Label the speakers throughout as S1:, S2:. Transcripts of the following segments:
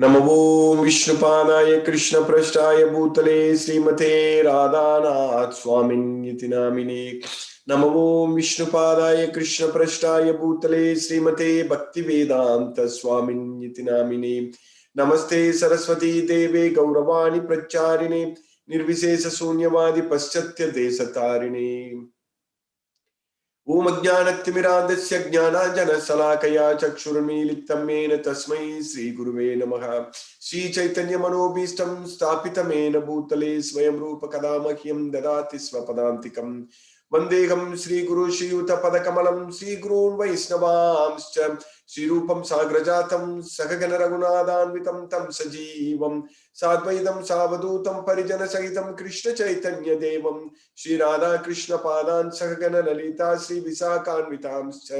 S1: नमो विष्णुपादाय कृष्णप्रष्टाय भूतले श्रीमते राधानाथ स्वामिन्यति नामिने। नमो विष्णुपादाय कृष्णप्रष्टाय भूतले श्रीमते भक्तिवेदान्त स्वामिन्यति नामिने। नमस्ते सरस्वती देवे गौरवाणि प्रचारिणे, निर्विशेष शून्यवादि पश्चात्य देशतारिणे। ओम अज्ञानतिमिरान्धस्य ज्ञानाञ्जनशलाकया चक्षुर्मीलितं येन तस्मै श्रीगुरुवे नमः। श्रीचैतन्यमनोभीष्टं स्थापितमेन भूतले स्वयं रूप कदा मह्यं ददाति स्वपदान्तिकम्। वन्देहं श्रीगुरु श्रीयुतपदकमलं श्रीगुरून् वैष्णवांश्च श्रीरूपं साग्रजातं सखगण रघुनाथान्वितं तं सजीवं साद्वैतं सावधूतं परिजनसहितं कृष्णचैतन्यदेवं श्रीराधा कृष्णपादान् सखगण ललिता श्रीविशाखान्वितांश्च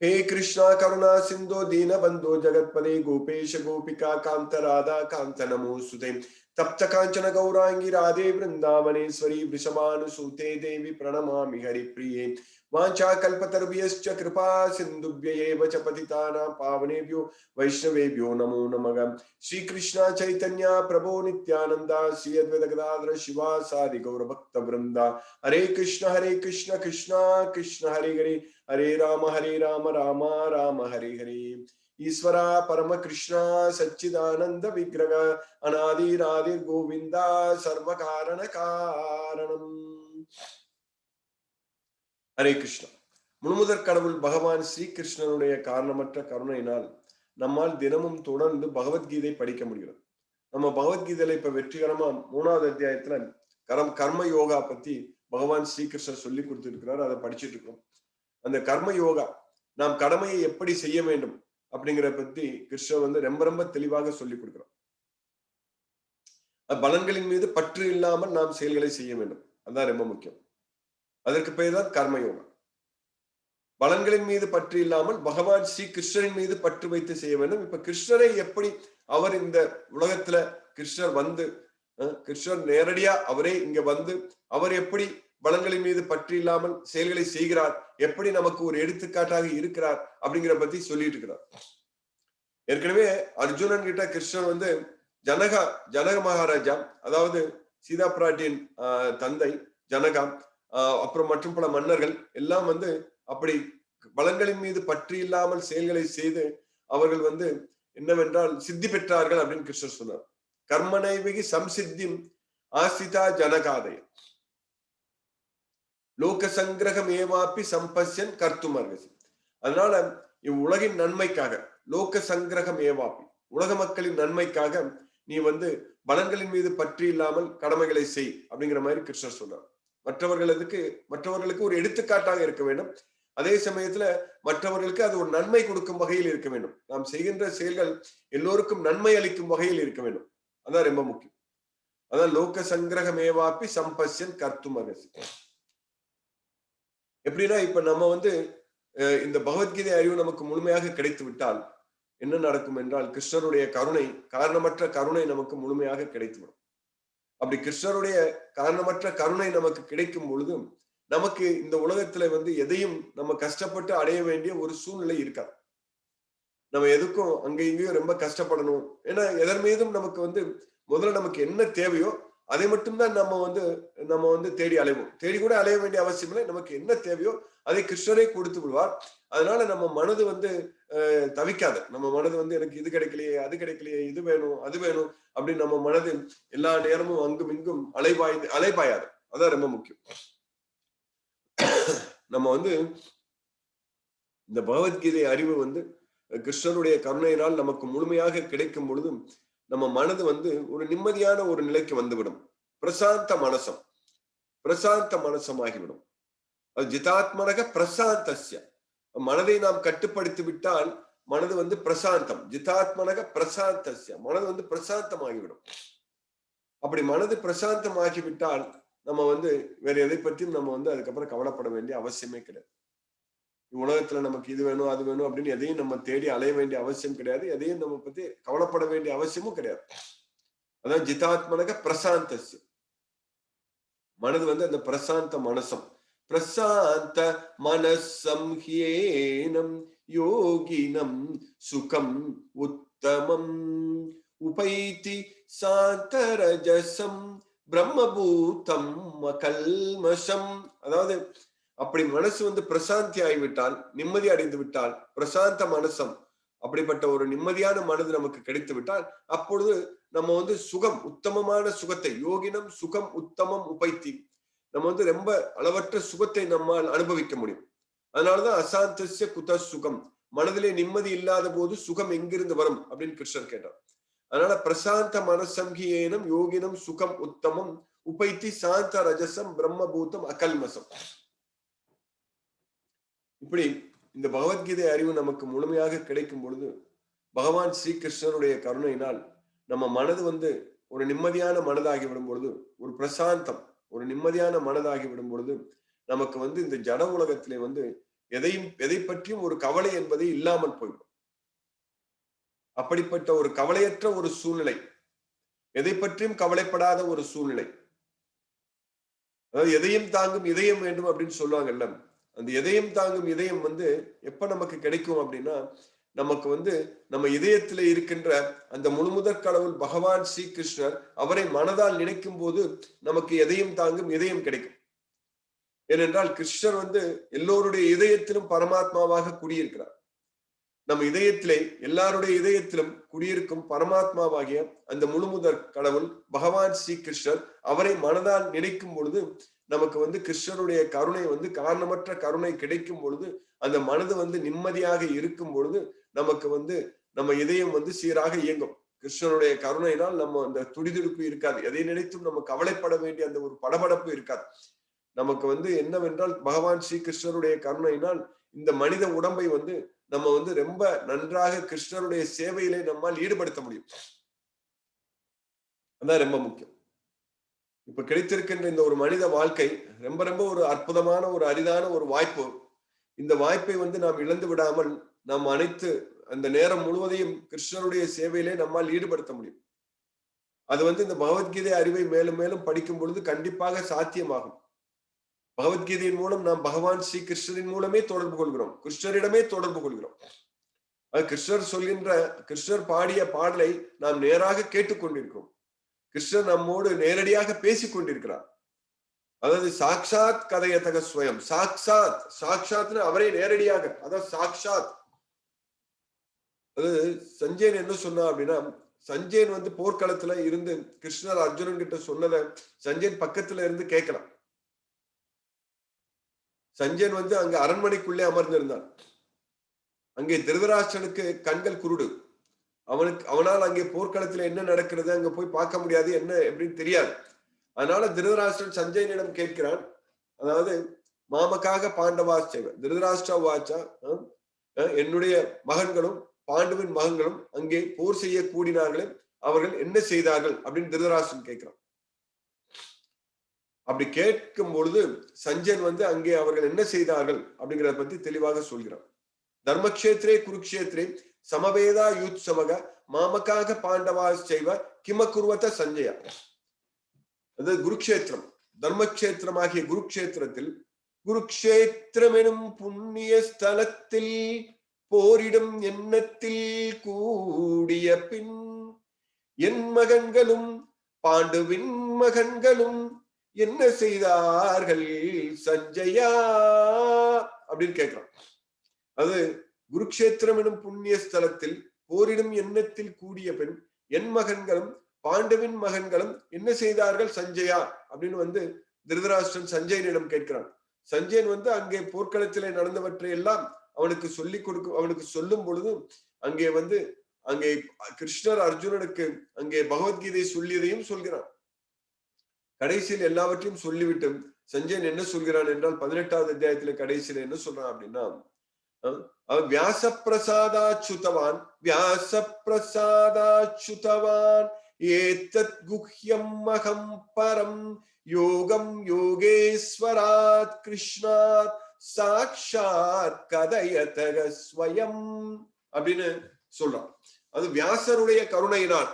S1: हे कृष्णा करुणा सिन्धो दीनबन्धो जगत्पदे गोपेश गोपिका कान्त राधा कान्त नमोऽस्तुते तप्त काञ्चन गौराङ्गी राधे वृन्दावनेश्वरी वृषभानुसूते देवी प्रणमामि हरिप्रिये वाञ्छाकल्पतरुभ्यश्च कृपा सिन्धुभ्य एव च पतितानां पावनेभ्यो वैष्णवेभ्यो नमो नमः। श्रीकृष्ण चैतन्य प्रभो नित्यानन्दा श्री अद्वैत गदाधर शिवा सादि गौरभक्तवृन्दा। हरे कृष्ण हरे कृष्ण कृष्ण कृष्ण, हरे हरे। हरे राम हरे राम राम राम, हरे हरे। ஈஸ்வரா பரம கிருஷ்ணா சச்சிதானந்த விக்கிரக அனாதிராதி கோவிந்தா சர்வ காரண காரணம். ஹரே கிருஷ்ணா. முழுமுதற் கடவுள் பகவான் ஸ்ரீகிருஷ்ணனுடைய காரணமற்ற கருணையினால் நம்மால் தினமும் தொடர்ந்து பகவத்கீதை படிக்க முடிகிறது. நம்ம பகவத்கீதையில இப்ப வெற்றிகரமா மூணாவது அத்தியாயத்துல கரம் கர்ம யோகா பத்தி பகவான் ஸ்ரீகிருஷ்ணர் சொல்லி கொடுத்துருக்கிறார் அதை படிச்சுட்டு இருக்கோம் அந்த கர்ம யோகா நாம் கடமையை எப்படி செய்ய வேண்டும்? அப்படிங்கிற பத்தி கிருஷ்ணர் வந்து ரொம்ப ரொம்ப தெளிவாக சொல்லி கொடுக்குறோம். பலன்களின் மீது பற்று இல்லாமல் நாம் செயல்களை செய்ய வேண்டும். அதுதான் ரொம்ப முக்கியம். அதற்கு பெயர் தான் கர்மயோகம். பலன்களின் மீது பற்று இல்லாமல் பகவான் ஸ்ரீ கிருஷ்ணரின் மீது பற்று வைத்து செய்ய வேண்டும். இப்ப கிருஷ்ணரை எப்படி அவர் இந்த உலகத்துல கிருஷ்ணர் வந்து கிருஷ்ணர் நேரடியா அவரே இங்க வந்து அவர் எப்படி வளங்களின் மீது பற்றி இல்லாமல் செயல்களை செய்கிறார். எப்படி நமக்கு ஒரு எடுத்துக்காட்டாக இருக்கிறார் அப்படிங்கிற பத்தி சொல்லிட்டு இருக்கிறார். ஏற்கனவே அர்ஜுனன் கிட்ட கிருஷ்ணன் வந்து ஜனகா ஜனக மகாராஜா அதாவது சீதா பிராட்டியின் தந்தை ஜனகா அப்புறம் மற்றும் பல மன்னர்கள் எல்லாம் வந்து அப்படி வளங்களின் மீது பற்றி இல்லாமல் செயல்களை செய்து அவர்கள் வந்து என்னவென்றால் சித்தி பெற்றார்கள் அப்படின்னு கிருஷ்ணர் சொன்னார். கர்மனைவிகி சம்சித்தி ஆசிதா ஜனகாதய. லோக சங்கிரகம் ஏவாப்பி சம்பஸ்யன் கர்த்துமர்கசி. அதனால இவ்வுலகின் நன்மைக்காக லோக சங்கிரகம் ஏவாப்பி உலக மக்களின் நன்மைக்காக நீ வந்து பலன்களின் மீது பற்றி இல்லாமல் கடமைகளை செய் அப்படிங்கிற மாதிரி கிருஷ்ணர் சொன்னார் மற்றவர்களுக்கு மற்றவர்களுக்கு ஒரு எடுத்துக்காட்டாக இருக்க வேண்டும். அதே சமயத்துல மற்றவர்களுக்கு அது ஒரு நன்மை கொடுக்கும் வகையில் இருக்க வேண்டும். நாம் செய்கின்ற செயல்கள் எல்லோருக்கும் நன்மை அளிக்கும் வகையில் இருக்க வேண்டும். அதான் ரொம்ப முக்கியம். அதான் லோக சங்கிரகமேவாப்பி சம்பஸ்யன் கர்த்தும் அரசு எப்படின்னா இப்ப நம்ம வந்து இந்த பகவத்கீதை அறிவு நமக்கு முழுமையாக கிடைத்து விட்டால் என்ன நடக்கும் என்றால் கிருஷ்ணருடைய கருணை காரணமற்ற கருணை நமக்கு முழுமையாக கிடைத்துவிடும் அப்படி கிருஷ்ணருடைய காரணமற்ற கருணை நமக்கு கிடைக்கும் பொழுதும் நமக்கு இந்த உலகத்துல வந்து எதையும் நம்ம கஷ்டப்பட்டு அடைய வேண்டிய ஒரு சூழ்நிலை இருக்காது. நம்ம எதுக்கும் அங்கேயும் இங்கேயும் ரொம்ப கஷ்டப்படணும். ஏன்னா எதன் மீதும் நமக்கு வந்து முதல்ல நமக்கு என்ன தேவையோ அதை மட்டும்தான் நம்ம வந்து நம்ம வந்து தேடி அலைவோம். தேடி கூட அலைய வேண்டிய அவசியம் இல்லை. நமக்கு என்ன தேவையோ அதை கிருஷ்ணரே கொடுத்து விடுவார். அதனால நம்ம மனது வந்து தவிக்காது. நம்ம மனது வந்து எனக்கு இது கிடைக்கலையே அது கிடைக்கலையே இது வேணும் அது வேணும் அப்படின்னு நம்ம மனது எல்லா நேரமும் அங்கும் இங்கும் அலைபாய்ந்து அலைபாயாது. அதான் ரொம்ப முக்கியம். நம்ம வந்து இந்த பகவத்கீதை அறிவு வந்து கிருஷ்ணருடைய கருணையினால் நமக்கு முழுமையாக கிடைக்கும் பொழுதும் நம்ம மனது வந்து ஒரு நிம்மதியான ஒரு நிலைக்கு வந்துவிடும். பிரசாந்த மனசம். பிரசாந்த மனசமாகிவிடும். அது ஜிதாத்மனக பிரசாந்தஸ்ய. மனதை நாம் கட்டுப்படுத்தி விட்டால் மனது வந்து பிரசாந்தம். ஜிதாத்மனக பிரசாந்தஸ்ய. மனது வந்து பிரசாந்தமாகிவிடும். அப்படி மனது பிரசாந்தமாகிவிட்டால் நம்ம வந்து வேற எதை பற்றியும் நம்ம வந்து அதுக்கப்புறம் கவலைப்பட வேண்டிய அவசியமே கிடையாது. உலகத்துல நமக்கு இது வேணும் அது வேணும் அப்படின்னு எதையும் நம்ம தேடி அலைய வேண்டிய அவசியம் கிடையாது. எதையும் நம்ம பத்தி கவலைப்பட வேண்டிய அவசியமும் கிடையாது. அதான் ஜிதாத்மனக பிரசாந்த மனது வந்து அந்த பிரசாந்த மனசம். பிரசாந்த மனசம் ஹியேனம் யோகினம் சுகம் உத்தமம். உபைத்தி சாந்தரஜசம் பிரம்மபூதம் அகல்மஷம். அதாவது அப்படி மனசு வந்து பிரசாந்தி ஆகிவிட்டால் நிம்மதி அடைந்து விட்டால் பிரசாந்த மனசம் அப்படிப்பட்ட ஒரு நிம்மதியான மனது நமக்கு கிடைத்து விட்டால் அப்பொழுது நம்ம வந்து சுகம் உத்தமமான சுகத்தை யோகினம் சுகம் உத்தமம் உபைத்தி நம்ம வந்து ரொம்ப அளவற்ற சுகத்தை நம்மால் அனுபவிக்க முடியும். அதனாலதான் அசாந்தசிய குத சுகம் மனதிலே நிம்மதி இல்லாத போது சுகம் எங்கிருந்து வரும் அப்படின்னு கிருஷ்ணர் கேட்டார். அதனால பிரசாந்த மனசங்கியேனம் யோகினம் சுகம் உத்தமம் உபைத்தி சாந்த ரஜசம் பிரம்மபூதம் அகல்மசம். இப்படி இந்த பகவத்கீதை அறிவு நமக்கு முழுமையாக கிடைக்கும் பொழுது பகவான் ஸ்ரீகிருஷ்ணனுடைய கருணையினால் நம்ம மனது வந்து ஒரு நிம்மதியான மனதாகி விடும் பொழுது ஒரு பிரசாந்தம் ஒரு நிம்மதியான மனதாகி விடும் பொழுது நமக்கு வந்து இந்த ஜட உலகத்திலே வந்து எதையும் எதை பற்றியும் ஒரு கவலை என்பதை இல்லாமல் போய்விடும். அப்படிப்பட்ட ஒரு கவலையற்ற ஒரு சூழ்நிலை எதை பற்றியும் கவலைப்படாத ஒரு சூழ்நிலை. அதாவது எதையும் தாங்கும் இதயம் வேண்டும் அப்படின்னு சொல்லுவாங்கல்ல அந்த இதயம் தாங்கும் இதயம் வந்து எப்ப நமக்கு கிடைக்கும் அப்படின்னா நமக்கு வந்து நம்ம இதயத்துல இருக்கின்ற அந்த முழுமுதற் கடவுள் பகவான் ஸ்ரீகிருஷ்ணர் அவரை மனதால் நினைக்கும் போது நமக்கு எதையும் தாங்கும் இதயம் கிடைக்கும். ஏனென்றால் கிருஷ்ணர் வந்து எல்லோருடைய இதயத்திலும் பரமாத்மாவாக குடியிருக்கிறார். நம்ம இதயத்திலே எல்லாருடைய இதயத்திலும் குடியிருக்கும் பரமாத்மாவாகிய அந்த முழுமுதற் கடவுள் பகவான் ஸ்ரீ கிருஷ்ணர் அவரை மனதால் நினைக்கும் பொழுது நமக்கு வந்து கிருஷ்ணருடைய கருணை வந்து காரணமற்ற கருணை கிடைக்கும் பொழுது அந்த மனது வந்து நிம்மதியாக இருக்கும் பொழுது நமக்கு வந்து நம்ம இதயம் வந்து சீராக இயங்கும். கிருஷ்ணனுடைய கருணையினால் நம்ம அந்த துடிதுடிப்பு இருக்காது. எதை நினைத்தும் நம்ம கவலைப்பட வேண்டிய அந்த ஒரு படபடப்பு இருக்காது. நமக்கு வந்து என்னவென்றால் பகவான் ஸ்ரீ கிருஷ்ணருடைய கருணையினால் இந்த மனித உடம்பை வந்து நம்ம வந்து ரொம்ப நன்றாக கிருஷ்ணருடைய சேவையிலே நம்மால் ஈடுபடுத்த முடியும். அதான் ரொம்ப முக்கியம். இப்ப கிடைத்திருக்கின்ற இந்த ஒரு மனித வாழ்க்கை ரொம்ப ரொம்ப ஒரு அற்புதமான ஒரு அரிதான ஒரு வாய்ப்பு. இந்த வாய்ப்பை வந்து நாம் இழந்து விடாமல் நாம் அனைத்து அந்த நேரம் முழுவதையும் கிருஷ்ணருடைய சேவையிலே நம்மால் ஈடுபடுத்த முடியும். அது வந்து இந்த பகவத்கீதை அறிவை மேலும் மேலும் படிக்கும் பொழுது கண்டிப்பாக சாத்தியமாகும். பகவத்கீதையின் மூலம் நாம் பகவான் ஸ்ரீ கிருஷ்ணரின் மூலமே தொடர்பு கொள்கிறோம். கிருஷ்ணரிடமே தொடர்பு கொள்கிறோம். கிருஷ்ணர் சொல்கின்ற கிருஷ்ணர் பாடிய பாடலை நாம் நேராக கேட்டுக்கொண்டிருக்கிறோம். கிருஷ்ணன் நம்மோடு நேரடியாக பேசிக் கொண்டிருக்கிறார். அதாவது சாக்ஷாத் கதையத்தக ஸ்வயம். சாக்ஷாத் சாக்ஷாத்னு அவரே நேரடியாக அதாவது சாக்ஷாத். அது சஞ்சயன் என்ன சொன்னா அப்படின்னா சஞ்சயன் வந்து போர்க்களத்துல இருந்து கிருஷ்ணர் அர்ஜுனன் கிட்ட சொன்னதை சஞ்சயன் பக்கத்துல இருந்து கேட்கலாம். சஞ்சயன் வந்து அங்க அரண்மனைக்குள்ளே அமர்ந்திருந்தான் அங்கே திருதராஷ்டனுக்கு கண்கள் குருடு. அவனுக்கு அவனால் அங்கே போர்க்களத்துல என்ன நடக்கிறது அங்க போய் பார்க்க முடியாது என்ன எப்படின்னு தெரியாது. அதனால திருதராஷ்டிரன் சஞ்சயனிடம் கேட்கிறான் அதாவது மாமக்காக பாண்டவா செய்வன். திருதராஷ்டிரா வாச்சா என்னுடைய மகன்களும் பாண்டுவின் மகன்களும் அங்கே போர் செய்ய கூடினார்களே அவர்கள் என்ன செய்தார்கள் அப்படின்னு திருதராஷ்டிரன் கேட்கிறான். அப்படி கேட்கும் பொழுது சஞ்சயன் வந்து அங்கே அவர்கள் என்ன செய்தார்கள் அப்படிங்கிறத பத்தி தெளிவாக சொல்கிறான். தர்மக்ஷேத்ரே குருக்ஷேத்ரே சமவேதா யூத்சவக மாமக்காக பாண்டவா செய்வ கிமகுருவத்த சஞ்சயா. அது குருக்ஷேத்திரம் தர்மக்ஷேத்திரமாகிய குருக்ஷேத்திரத்தில் குருக்ஷேத்திரம் எனும் புண்ணிய ஸ்தலத்தில் போரிடும் எண்ணத்தில் கூடிய பின் என் மகன்களும் பாண்டுவின் மகன்களும் என்ன செய்தார்கள் சஞ்சயா? அப்படின்னு கேட்கிறான். அது குருக்ஷேத்திரம் எனும் புண்ணிய ஸ்தலத்தில் போரிடும் எண்ணத்தில் கூடிய பெண் என் மகன்களும் பாண்டவின் மகன்களும் என்ன செய்தார்கள்? சஞ்சயா அப்படின்னு வந்து திருதராஷ்டிரன் சஞ்சயனிடம் கேட்கிறான். சஞ்சயன் வந்து அங்கே போர்க்களத்திலே நடந்தவற்றை எல்லாம் அவனுக்கு சொல்லி கொடுக்கும் அவனுக்கு சொல்லும் பொழுதும் அங்கே வந்து அங்கே கிருஷ்ணர் அர்ஜுனனுக்கு அங்கே பகவத்கீதை சொல்லியதையும் சொல்கிறான். கடைசியில் எல்லாவற்றையும் சொல்லிவிட்டு சஞ்சயன் என்ன சொல்கிறான் என்றால் பதினெட்டாவது அத்தியாயத்துல கடைசியில என்ன சொல்றான் அப்படின்னா வியாச பிரசாதாச்சுதவான் வியாச பிரசாதாச்சுதவான் ஏத்தத் குஹ்யம் அகம் பரம் யோகம் யோகேஸ்வராத் கிருஷ்ணாத் சாட்சாத் கதயதக ஸ்வயம் அப்படின்னு சொல்றான். அது வியாசருடைய கருணையினால்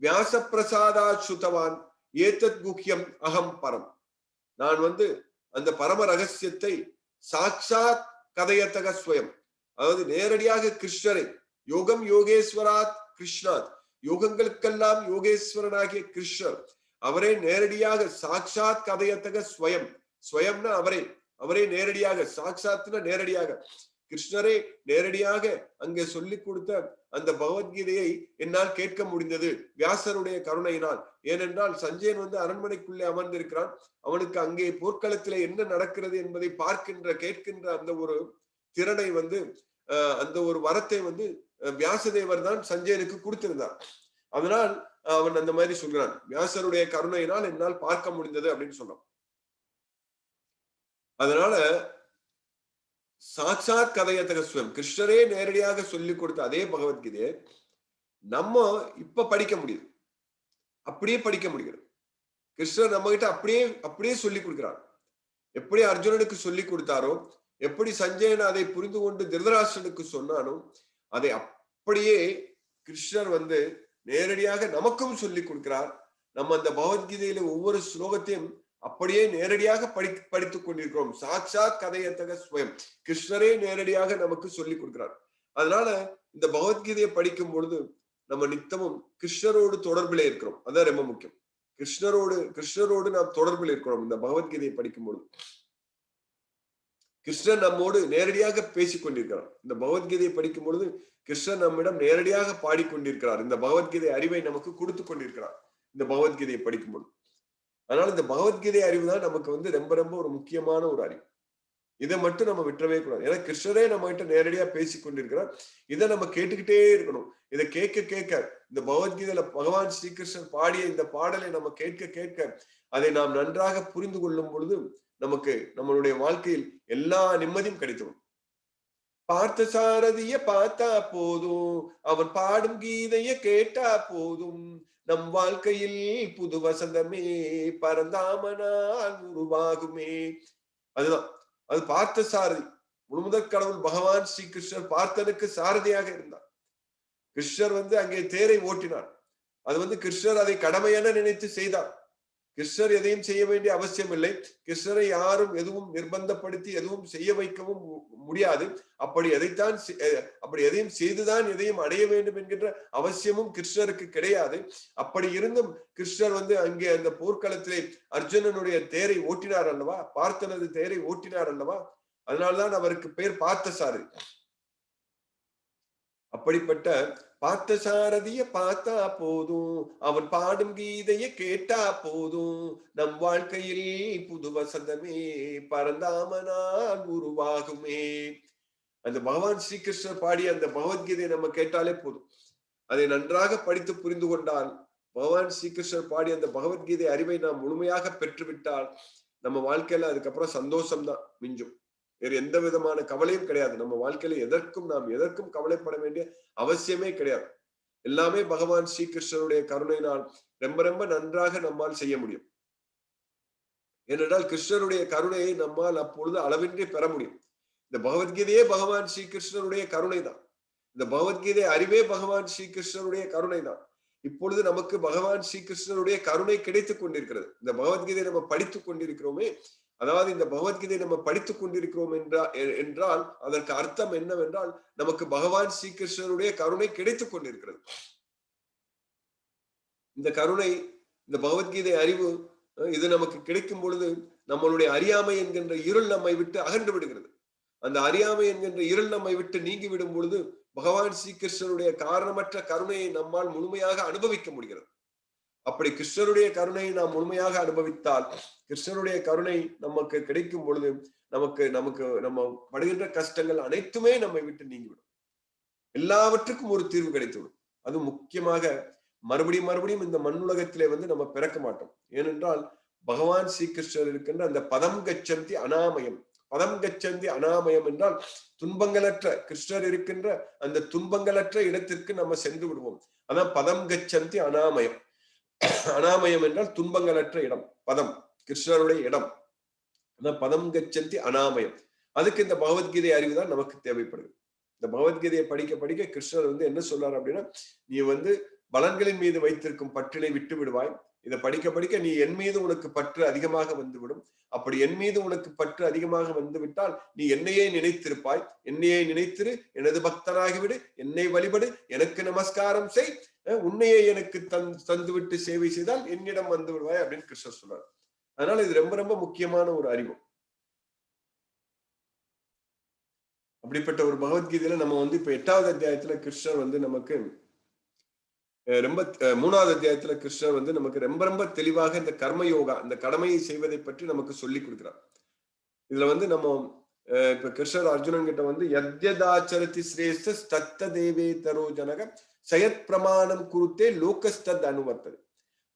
S1: வியாச பிரசாதாச்சுதவான் ஏத்தத் குஹ்யம் அகம் பரம் நான் வந்து அந்த பரம ரகசியத்தை சாட்சாத் கதையத்தக ஸ்வயம். அதாவது நேரடியாக கிருஷ்ணரை யோகம் யோகேஸ்வராத் கிருஷ்ணாத் யோகங்களுக்கெல்லாம் யோகேஸ்வரனாகிய கிருஷ்ணர் அவரே நேரடியாக சாட்சாத் கதையத்தக ஸ்வயம். ஸ்வயம்னா அவரே. அவரே நேரடியாக சாட்சாத்னா நேரடியாக. கிருஷ்ணரே நேரடியாக அங்கே சொல்லிக் கொடுத்த அந்த பகவத்கீதையை என்னால் கேட்க முடிந்தது. வியாசருடைய கருணையினால். ஏனென்றால் சஞ்சயன் வந்து அரண்மனைக்குள்ளே அமர்ந்திருக்கிறான். அவனுக்கு அங்கே போர்க்களத்திலே என்ன நடக்கிறது என்பதை பார்க்கின்ற கேட்கின்ற அந்த ஒரு திறனை வந்து அஹ், அந்த ஒரு வரத்தை வந்து வியாசதேவர் தான் சஞ்சயனுக்கு கொடுத்திருந்தார். அதனால் அவன் அந்த மாதிரி சொல்கிறான். வியாசருடைய கருணையினால் என்னால் பார்க்க முடிந்தது அப்படின்னு சொன்னான். அதனால சாட்சாத் கதையத்தக ஸ்வயம் கிருஷ்ணரே நேரடியாக சொல்லி கொடுத்த அதே பகவத்கீதையை நம்ம இப்ப படிக்க முடியுது. அப்படியே படிக்க முடிகிறது. கிருஷ்ணர் நம்ம கிட்ட அப்படியே அப்படியே சொல்லி கொடுக்கிறார். எப்படி அர்ஜுனனுக்கு சொல்லி கொடுத்தாரோ எப்படி சஞ்சயன் அதை புரிந்து கொண்டு திருதராஷ்டனுக்கு சொன்னானோ அதை அப்படியே கிருஷ்ணர் வந்து நேரடியாக நமக்கும் சொல்லி கொடுக்கிறார். நம்ம அந்த பகவத்கீதையில ஒவ்வொரு ஸ்லோகத்தையும் அப்படியே நேரடியாக படி படித்துக் கொண்டிருக்கிறோம். சாட்சாத் கதையத்தக ஸ்வயம். கிருஷ்ணரே நேரடியாக நமக்கு சொல்லி கொடுக்கிறார். அதனால இந்த பகவத்கீதையை படிக்கும் பொழுது நம்ம நித்தமும் கிருஷ்ணரோடு தொடர்பில் இருக்கிறோம். அதான் ரொம்ப முக்கியம். கிருஷ்ணரோடு கிருஷ்ணரோடு நாம் தொடர்பில் இருக்கிறோம் இந்த பகவத்கீதையை படிக்கும் பொழுது. கிருஷ்ணன் நம்மோடு நேரடியாக பேசிக் கொண்டிருக்கிறார். இந்த பகவத்கீதையை படிக்கும் பொழுது கிருஷ்ணன் நம்மிடம் நேரடியாக பாடிக்கொண்டிருக்கிறார் இந்த பகவத்கீதை அறிவை நமக்கு கொடுத்து கொண்டிருக்கிறார். இந்த பகவத்கீதையை படிக்கும் பொழுது. அதனால இந்த பகவத்கீதை அறிவு தான் நமக்கு வந்து ரொம்ப ரொம்ப ஒரு முக்கியமான ஒரு அறிவு. இதை மட்டும் நம்ம விட்டுறவே கூடாது. ஏன்னா கிருஷ்ணரே நம்ம கிட்ட நேரடியா பேசி கொண்டிருக்கிறார். இதை நம்ம கேட்டுக்கிட்டே இருக்கணும். இதை கேட்க கேட்க இந்த பகவத்கீதையில பகவான் ஸ்ரீகிருஷ்ணன் பாடிய இந்த பாடலை நம்ம கேட்க கேட்க அதை நாம் நன்றாக புரிந்து கொள்ளும் பொழுது நமக்கு நம்மளுடைய வாழ்க்கையில் எல்லா நிம்மதியும் கிடைத்துடும் பார்த்த சாரதிய பார்த்தா போதும். அவன் பாடும் கீதைய கேட்டா போதும். நம் வாழ்க்கையில் புது வசந்தமே பரந்தாமனால் உருவாகுமே. அதுதான். அது பார்த்த சாரதி முழுமுதற் கடவுள் பகவான் ஸ்ரீ கிருஷ்ணர் பார்த்தனுக்கு சாரதியாக இருந்தார். கிருஷ்ணர் வந்து அங்கே தேரை ஓட்டினார். அது வந்து கிருஷ்ணர் அதை கடமையென நினைத்து செய்தார். கிருஷ்ணர் எதையும் செய்ய வேண்டிய அவசியம் இல்லை கிருஷ்ணரை யாரும் எதுவும் நிர்பந்தப்படுத்தி எதுவும் செய்ய வைக்கவும் மு- முடியாது. அப்படி எதைத்தான் செ- அப்படி எதையும் செய்துதான் எதையும் அடைய வேண்டும் என்கின்ற அவசியமும் கிருஷ்ணருக்கு கிடையாது. அப்படி இருந்தும் கிருஷ்ணர் வந்து அங்கே அந்த போர்க்களத்திலே அர்ஜுனனுடைய தேரை ஓட்டினார் அல்லவா? பார்த்தனது தேரை ஓட்டினார் அல்லவா? அதனால்தான் அவருக்கு பேர் பார்த்தசாரதி அப்படிப்பட்ட பார்த்த சாரதிய பார்த்தா போதும். அவன் பாடும் கீதைய கேட்டா போதும். நம் வாழ்க்கையில் புது வசந்தமே பரந்தாமனால் உருவாகுமே. அந்த பகவான் ஸ்ரீகிருஷ்ணர் பாடிய அந்த பகவத்கீதையை நம்ம கேட்டாலே போதும். அதை நன்றாக படித்து புரிந்து கொண்டால் பகவான் ஸ்ரீகிருஷ்ணர் பாடிய அந்த பகவத்கீதை அறிவை நாம் முழுமையாக பெற்றுவிட்டால் நம்ம வாழ்க்கையில அதுக்கப்புறம் சந்தோஷம் தான் மிஞ்சும். வேறு எந்த விதமான கவலையும் கிடையாது. நம்ம வாழ்க்கையில எதற்கும் நாம் எதற்கும் கவலைப்பட வேண்டிய அவசியமே கிடையாது. எல்லாமே பகவான் ஸ்ரீகிருஷ்ணனுடைய கருணையினால் ரொம்ப ரொம்ப நன்றாக நம்மால் செய்ய முடியும். ஏனென்றால் கிருஷ்ணருடைய கருணையை நம்மால் அப்பொழுது அளவின்றி பெற முடியும். இந்த பகவத்கீதையே பகவான் ஸ்ரீகிருஷ்ணனுடைய கருணை தான் இந்த பகவத்கீதை அறிவே பகவான் ஸ்ரீகிருஷ்ணனுடைய கருணை தான் இப்பொழுது நமக்கு பகவான் ஸ்ரீகிருஷ்ணனுடைய கருணை கிடைத்துக் கொண்டிருக்கிறது. இந்த பகவத்கீதையை நம்ம படித்துக் கொண்டிருக்கிறோமே அதாவது இந்த பகவத்கீதை நம்ம படித்துக் கொண்டிருக்கிறோம் என்றா என்றால் அதற்கு அர்த்தம் என்னவென்றால் நமக்கு பகவான் ஸ்ரீகிருஷ்ணனுடைய கருணை கிடைத்துக் கொண்டிருக்கிறது. இந்த கருணை இந்த பகவத்கீதை அறிவு இது நமக்கு கிடைக்கும் பொழுது நம்மளுடைய அறியாமை என்கின்ற இருள் நம்மை விட்டு அகன்று விடுகிறது. அந்த அறியாமை என்கின்ற இருள் நம்மை விட்டு நீங்கி விடும் பொழுது பகவான் ஸ்ரீகிருஷ்ணனுடைய காரணமற்ற கருணையை நம்மால் முழுமையாக அனுபவிக்க முடிகிறது. அப்படி கிருஷ்ணருடைய கருணையை நாம் முழுமையாக அனுபவித்தால் கிருஷ்ணருடைய கருணை நமக்கு கிடைக்கும் பொழுது நமக்கு நமக்கு நம்ம படுகின்ற கஷ்டங்கள் அனைத்துமே நம்மை விட்டு நீங்கிவிடும். எல்லாவற்றுக்கும் ஒரு தீர்வு கிடைத்துவிடும். அது முக்கியமாக மறுபடியும் மறுபடியும் இந்த மண்ணுலகத்திலே வந்து நம்ம பிறக்க மாட்டோம். ஏனென்றால் பகவான் ஸ்ரீகிருஷ்ணர் இருக்கின்ற அந்த பதம் கச்சந்தி அனாமயம். பதம் கச்சந்தி அனாமயம் என்றால் துன்பங்களற்ற கிருஷ்ணர் இருக்கின்ற அந்த துன்பங்களற்ற இடத்திற்கு நம்ம சென்று விடுவோம். அதான் பதம் கச்சந்தி அனாமயம். அனாமயம் என்றால் துன்பங்களற்ற இடம் பதம் கிருஷ்ணருடைய இடம். அதான் பதம் கச்சந்தி அனாமயம். அதுக்கு இந்த பகவத்கீதை அறிவு தான் நமக்கு தேவைப்படுது. இந்த பகவத்கீதையை படிக்க படிக்க கிருஷ்ணர் வந்து என்ன சொல்றாரு அப்படின்னா நீ வந்து பலன்களின் மீது வைத்திருக்கும் பற்றினை விட்டு விடுவாய் இதை படிக்க படிக்க நீ என் மீது உனக்கு பற்று அதிகமாக வந்துவிடும். அப்படி என் மீது உனக்கு பற்று அதிகமாக வந்து விட்டால் நீ என்னையே நினைத்திருப்பாய். என்னையே நினைத்திரு எனது பக்தனாகிவிடு என்னை வழிபடு எனக்கு நமஸ்காரம் செய். அஹ் உன்னையே எனக்கு தந் தந்துவிட்டு சேவை செய்தால் என்னிடம் வந்து விடுவாய் அப்படின்னு கிருஷ்ணர் சொல்றார். அதனால இது ரொம்ப ரொம்ப முக்கியமான ஒரு அறிவு. அப்படிப்பட்ட ஒரு பகவத்கீதையில நம்ம வந்து இப்ப எட்டாவது அத்தியாயத்துல கிருஷ்ணர் வந்து நமக்கு ரொம்ப மூணாவது அத்தியாயத்துல கிருஷ்ணர் வந்து நமக்கு ரொம்ப ரொம்ப தெளிவாக இந்த கர்ம யோகா இந்த கடமையை செய்வதை பற்றி நமக்கு சொல்லி கொடுக்கிறார். இதுல வந்து நம்ம அஹ் இப்ப கிருஷ்ணர் அர்ஜுனன் கிட்ட வந்து யத்யதாச்சரதி சிரேஷ்ட தத்த தேவே தரோ ஜனக சயத் பிரமாணம் குருத்தே லோகஸ்தத் அனுவர்த்தது.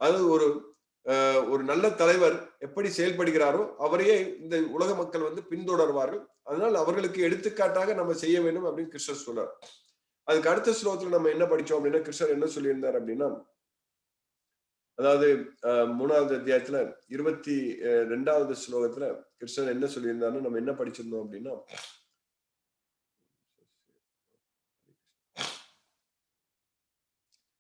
S1: அது ஒரு அஹ் ஒரு நல்ல தலைவர் எப்படி செயல்படுகிறாரோ அவரையே இந்த உலக மக்கள் வந்து பின்தொடர்வார்கள். அதனால் அவர்களுக்கு எடுத்துக்காட்டாக நம்ம செய்ய வேண்டும் அப்படின்னு கிருஷ்ணர் சொல்றார். அதுக்கு அடுத்த ஸ்லோகத்துல நம்ம என்ன படிச்சோம் அப்படின்னா கிருஷ்ணர் என்ன சொல்லியிருந்தார் அப்படின்னா அதாவது மூணாவது அத்தியாயத்துல இருபத்தி அஹ், ரெண்டாவது ஸ்லோகத்துல கிருஷ்ணர் என்ன சொல்லியிருந்தாருன்னு நம்ம என்ன படிச்சிருந்தோம் அப்படின்னா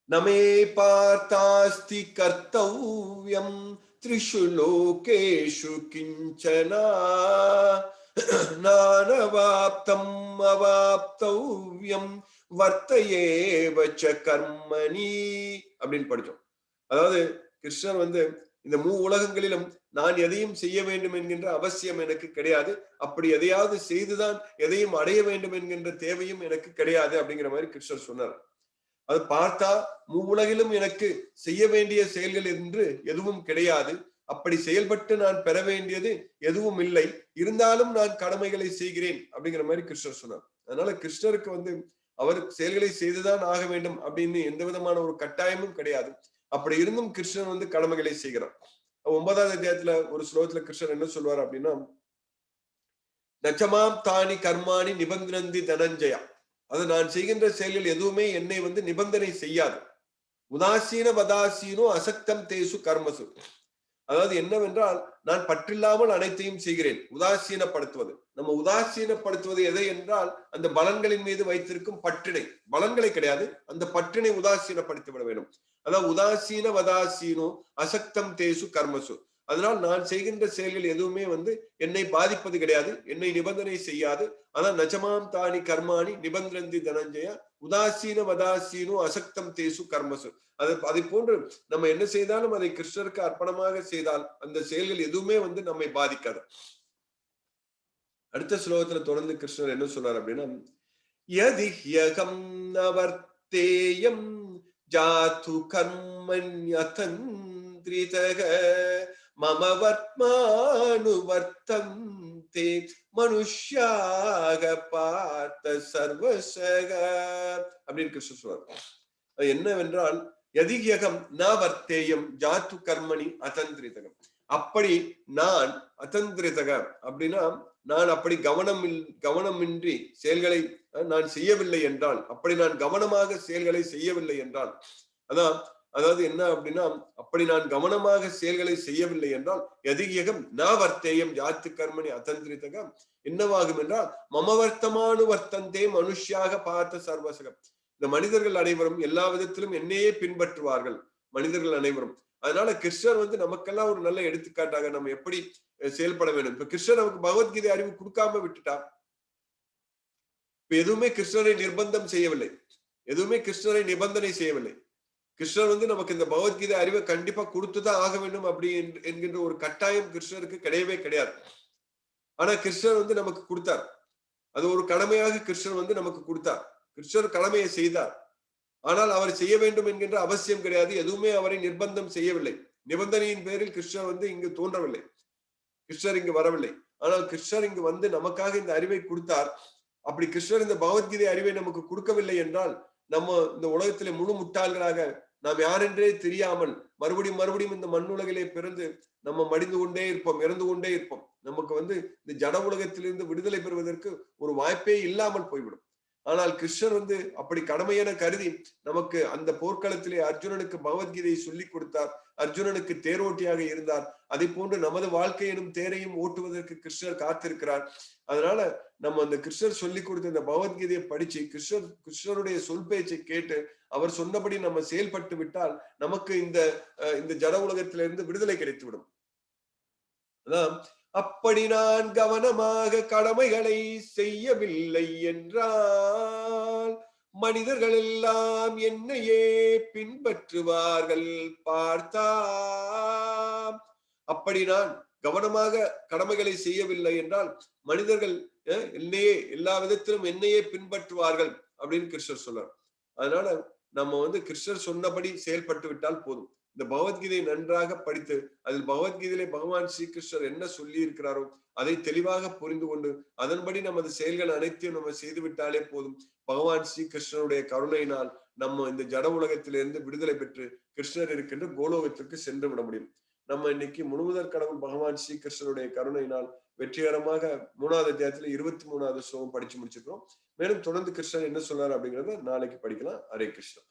S1: நமே பார்த்தாஸ்தி கர்த்தவ்யம் த்ரிஷு லோகேஷு கிஞ்சனா நானவாப்தம் அவாப்தவ்யம் வர்த்தையே வச்ச கர்மணி அப்படின்னு படிச்சோம். அதாவது கிருஷ்ணர் வந்து இந்த மூ உலகங்களிலும் நான் எதையும் செய்ய வேண்டும் என்கின்ற அவசியம் எனக்கு கிடையாது. அப்படி எதையாவது செய்துதான் எதையும் அடைய வேண்டும் என்கின்ற தேவையும் எனக்கு கிடையாது அப்படிங்கிற மாதிரி கிருஷ்ணர் சொன்னார். அது பார்த்தா மூ உலகிலும் எனக்கு செய்ய வேண்டிய செயல்கள் என்று எதுவும் கிடையாது. அப்படி செயல்பட்டு நான் பெற வேண்டியது எதுவும் இல்லை. இருந்தாலும் நான் கடமைகளை செய்கிறேன் அப்படிங்கிற மாதிரி கிருஷ்ணர் சொன்னார். அதனால கிருஷ்ணருக்கு வந்து அவர் செயல்களை செய்துதான் ஆக வேண்டும் அப்படின்னு எந்த விதமான ஒரு கட்டாயமும் கிடையாது. அப்படி இருந்தும் கிருஷ்ணன் வந்து கடமைகளை செய்கிறான். ஒன்பதாவது அத்தியாயத்துல ஒரு ஸ்லோகத்துல கிருஷ்ணன் என்ன சொல்வார் அப்படின்னா நச்சமாம் தானி கர்மாணி நிபந்தனந்தி தனஞ்சயா. அது நான் செய்கின்ற செயல்கள் எதுவுமே என்னை வந்து நிபந்தனை செய்யாது. உதாசீன பதாசீனோ அசக்தம் தேசு கர்மசு. அதாவது என்னவென்றால் நான் பற்றில்லாமல் அனைத்தையும் செய்கிறேன். உதாசீனப்படுத்துவது. நம்ம உதாசீனப்படுத்துவது எதை என்றால் அந்த பலன்களின் மீது வைத்திருக்கும் பற்றினை. பலன்களை கிடையாது. அந்த பற்றினை உதாசீனப்படுத்தி விட வேண்டும். அதாவது உதாசீன வதாசீனோ அசக்தம் தேசு கர்மசு. அதனால் நான் செய்கின்ற செயல்கள் எதுவுமே வந்து என்னை பாதிப்பது கிடையாது. என்னை நிபந்தனை செய்யாது. அதான் நஜமாம் தானி கர்மாணி நிபந்தந்தி தனஞ்சயா உதாசீன வதாசீனோ அசக்தம் தேசு கர்மசு. அது அதை போன்று நம்ம என்ன செய்தாலும் அதை கிருஷ்ணருக்கு அர்ப்பணமாக செய்தால் அந்த செயல்கள் எதுவுமே வந்து நம்மை பாதிக்காது. அடுத்த ஸ்லோகத்துல தொடர்ந்து கிருஷ்ணர் என்ன சொன்னார் அப்படின்னா யதிஹ்யகம் நவர்த்தேயம் ஜாத்து கர்மன்யதந்திரிதக மம வர்த்மானுவர்த்தம் தே மனுஷ்யாக பார்த்த சர்வசக. அப்படின்னு கிருஷ்ண சொல்றார். அது என்னவென்றால் யதிகியகம் ந வர்த்தேயம் ஜாத்து கர்மணி அதந்திரிதகம் அப்படி நான் அதந்திரிதக அப்படின்னா நான் அப்படி கவனம் கவனமின்றி செயல்களை நான் செய்யவில்லை என்றால் அப்படி நான் கவனமாக செயல்களை செய்யவில்லை என்றால் அதான் அதாவது என்ன அப்படின்னா அப்படி நான் கவனமாக செயல்களை செய்யவில்லை என்றால் எதிகம் ந வர்த்தேயம் ஜாத்து கர்மணி அதந்திரிதகம் என்னவாகும் என்றால் மமவர்த்தமானு வர்த்தந்தே மனுஷியாக பார்த்த சர்வசகம். இந்த மனிதர்கள் அனைவரும் எல்லா விதத்திலும் என்னையே பின்பற்றுவார்கள் மனிதர்கள் அனைவரும். அதனால கிருஷ்ணர் வந்து நமக்கெல்லாம் ஒரு நல்ல எடுத்துக்காட்டாக நம்ம எப்படி செயல்பட வேண்டும். இப்ப கிருஷ்ணர் நமக்கு பகவத்கீதை அறிவு கொடுக்காம விட்டுட்டா இப்ப எதுவுமே கிருஷ்ணரை நிர்பந்தம் செய்யவில்லை. எதுவுமே கிருஷ்ணரை நிபந்தனை செய்யவில்லை. கிருஷ்ணர் வந்து நமக்கு இந்த பகவத்கீதை அறிவை கண்டிப்பா கொடுத்துதான் ஆக வேண்டும் அப்படி என்கின்ற ஒரு கட்டாயம் கிருஷ்ணருக்கு கிடையவே கிடையாது. ஆனா கிருஷ்ணர் வந்து நமக்கு கொடுத்தார். அது ஒரு கடமையாக கிருஷ்ணர் வந்து நமக்கு கொடுத்தார். கிருஷ்ணர் கடமையை செய்தார். ஆனால் அவர் செய்ய வேண்டும் என்கின்ற அவசியம் கிடையாது. எதுவுமே அவரை நிர்பந்தம் செய்யவில்லை. நிபந்தனையின் பேரில் கிருஷ்ணர் வந்து இங்கு தோன்றவில்லை. கிருஷ்ணர் இங்கு வரவில்லை. ஆனால் கிருஷ்ணர் இங்கு வந்து நமக்காக இந்த அறிவை கொடுத்தார். அப்படி கிருஷ்ணர் இந்த பகவத்கீதை அறிவை நமக்கு கொடுக்கவில்லை என்றால் நம்ம இந்த உலகத்திலே முழு முட்டாள்களாக நாம் யாரென்றே தெரியாமல் மறுபடியும் மறுபடியும் இந்த மண்ணுலகிலே பிறந்து நம்ம மடிந்து கொண்டே இருப்போம் இறந்து கொண்டே இருப்போம். நமக்கு வந்து இந்த ஜட உலகத்திலிருந்து விடுதலை பெறுவதற்கு ஒரு வாய்ப்பே இல்லாமல் போய்விடும். ஆனால் கிருஷ்ணர் வந்து அப்படி கடமையான கருதி நமக்கு அந்த போர்க்களத்திலே அர்ஜுனனுக்கு பகவத்கீதையை சொல்லிக் கொடுத்தார். அர்ஜுனனுக்கு தேரோட்டியாக இருந்தார். அதை போன்று நமது வாழ்க்கை எனும் தேரையும் ஓட்டுவதற்கு கிருஷ்ணர் காத்திருக்கிறார். அதனால நம்ம அந்த கிருஷ்ணர் சொல்லி கொடுத்த இந்த பகவத்கீதையை படிச்சு கிருஷ்ணர் கிருஷ்ணருடைய சொல் பேச்சை கேட்டு அவர் சொன்னபடி நம்ம செயல்பட்டு விட்டால் நமக்கு இந்த அஹ், இந்த ஜட உலகத்திலிருந்து விடுதலை கிடைத்துவிடும். அதான் அப்படி நான் கவனமாக கடமைகளை செய்யவில்லை என்றால் மனிதர்கள் எல்லாம் என்னையே பின்பற்றுவார்கள் பார்த்தாம். அப்படி நான் கவனமாக கடமைகளை செய்யவில்லை என்றால் மனிதர்கள் அஹ், என்னையே எல்லா விதத்திலும் என்னையே பின்பற்றுவார்கள் அப்படின்னு கிருஷ்ணர் சொல்றார் அதனால நம்ம வந்து கிருஷ்ணர் சொன்னபடி செயல்பட்டு விட்டால் போதும். இந்த பகவத்கீதையை நன்றாக படித்து அதில் பகவத்கீதையிலே பகவான் ஸ்ரீகிருஷ்ணர் என்ன சொல்லி இருக்கிறாரோ அதை தெளிவாக புரிந்து கொண்டு அதன்படி நமது செயல்கள் அனைத்தையும் நம்ம செய்துவிட்டாலே போதும். பகவான் ஸ்ரீகிருஷ்ணனுடைய கருணையினால் நம்ம இந்த ஜட உலகத்திலிருந்து விடுதலை பெற்று கிருஷ்ணர் இருக்கின்ற கோலோகத்திற்கு சென்று விட முடியும். நம்ம இன்னைக்கு முழுவதற் கடவுள் பகவான் ஸ்ரீகிருஷ்ணனுடைய கருணையினால் வெற்றிகரமாக மூணாவது அத்தியாயத்துல இருபத்தி மூணாவது ஸ்லோகம் படிச்சு முடிச்சிருக்கோம் மேலும் தொடர்ந்து கிருஷ்ணன் என்ன சொல்றாரு அப்படிங்கறத நாளைக்கு படிக்கலாம். ஹரே கிருஷ்ணா.